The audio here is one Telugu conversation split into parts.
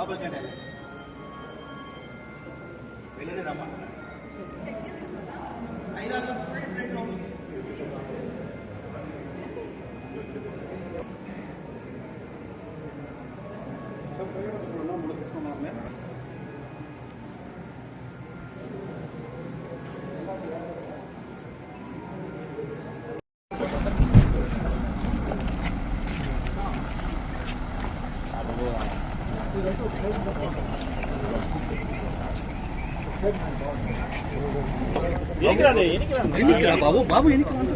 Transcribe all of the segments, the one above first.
లోపలికంటే వెళ్ళండి రమ్మా బాబు బాబు ఎనికి పోవద్దు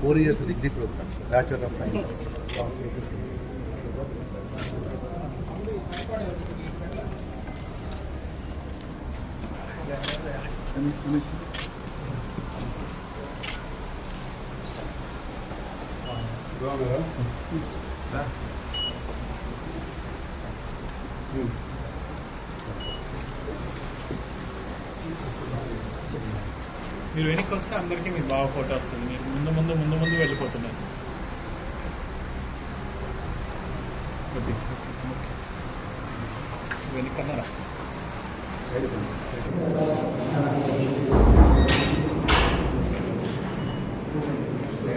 four years degree program bachelor of finance మీరు వెనక్కి వస్తే అందరికీ మీకు బాగా ఫోటో వస్తుంది మీరు ముందు ముందు ముందు ముందు వెళ్ళిపోతున్నారు కొద్దిగా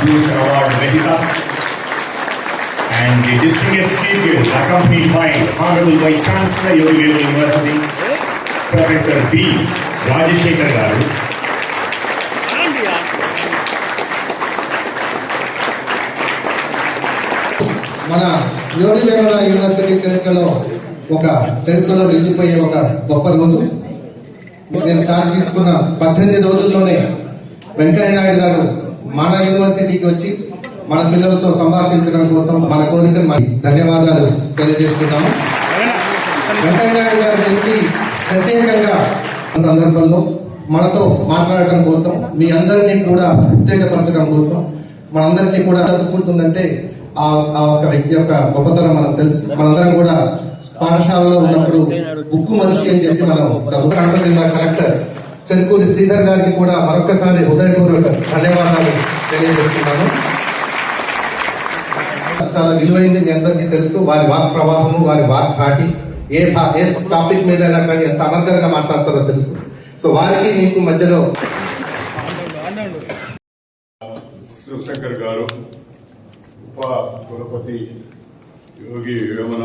Contribution Award Vehita. And the distinguished speaker accompanied by Honorable Vice Chancellor Yogyakarta University, Professor B. Rajeshekar Garu. మన యోగివేమల యూనివర్సిటీ చరిత్రలో ఒక చరిత్రలో నిలిచిపోయే ఒక గొప్ప రోజు నేను ఛార్జ్ తీసుకున్న పద్దెనిమిది రోజుల్లోనే వెంకయ్య నాయుడు గారు మన యూనివర్సిటీకి వచ్చి మన పిల్లలతో సంభాషించడం కోసం మన కోరికను ధన్యవాదాలు తెలియజేస్తున్నాము వెంకయ్యనాయుడు గారి గురించి ప్రత్యేకంగా సందర్భంలో మనతో మాట్లాడటం కోసం మీ అందరినీ కూడా ఉత్తేజపరచడం కోసం మనందరికీ కూడా జరుపుకుంటుందంటే ఆ ఒక వ్యక్తి యొక్క గొప్పతనం మనం తెలుసు మనందరం కూడా పాఠశాలలో ఉన్నప్పుడు ఉక్కు మనిషి అని చెప్పి మనం చదువు కడప జిల్లా కలెక్టర్ చెరుకూరి శ్రీధర్ గారికి కూడా మరొక్కసారి హృదయపూర్వక ధన్యవాదాలు తెలియజేస్తున్నాను చాలా విలువైంది మీ అందరికీ తెలుసు వారి వాక్ ప్రవాహము వారి వాక్ ఘాటి ఏ ఏ టాపిక్ మీద అయినా కానీ ఎంత అనర్గరంగా మాట్లాడతారో తెలుసు సో వారికి మీకు మధ్యలో శివశంకర్ గారు ఉప కులపతి Yogi Vemana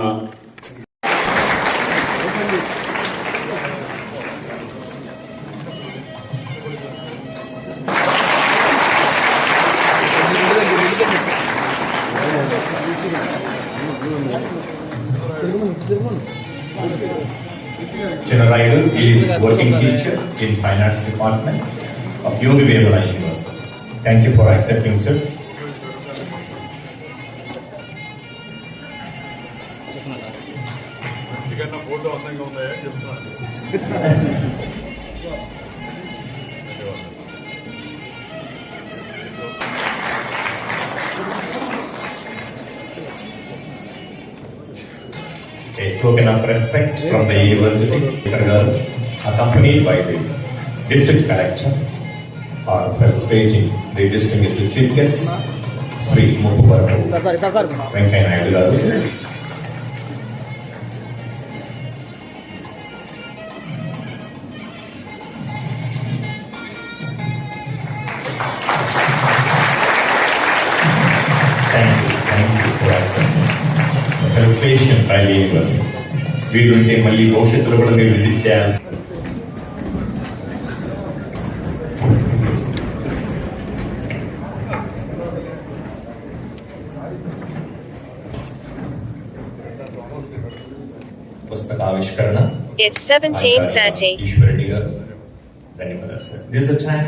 Chenarayu is working teacher in finance department of Yogi Vedalaya University. Thank you for accepting, sir. token of respect from the university, accompanied by the district collector for participating the distinguished chief guest, Sri Muppavarpu Venkaya Naidu Participation by the university. వీలుంటే మళ్ళీ భవిష్యత్తులో కూడా మీరు విజిట్ చేయాల్సి పుస్తక ఆవిష్కరణ It's 1730. ఈశ్వరెడ్డి గారు ధన్యవాదాలు sir this the time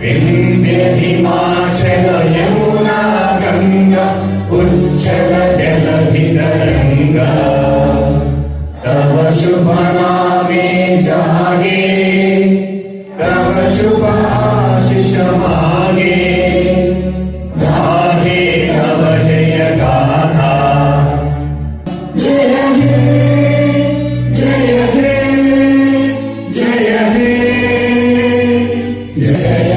Vindhya Himachal Yamuna Ganga उच्छल जलधितरङ्गा तव शुभ नामे जागे तव शुभ आशिष मागे गाहे तव जय गाथा जय हे जय हे जय हे जय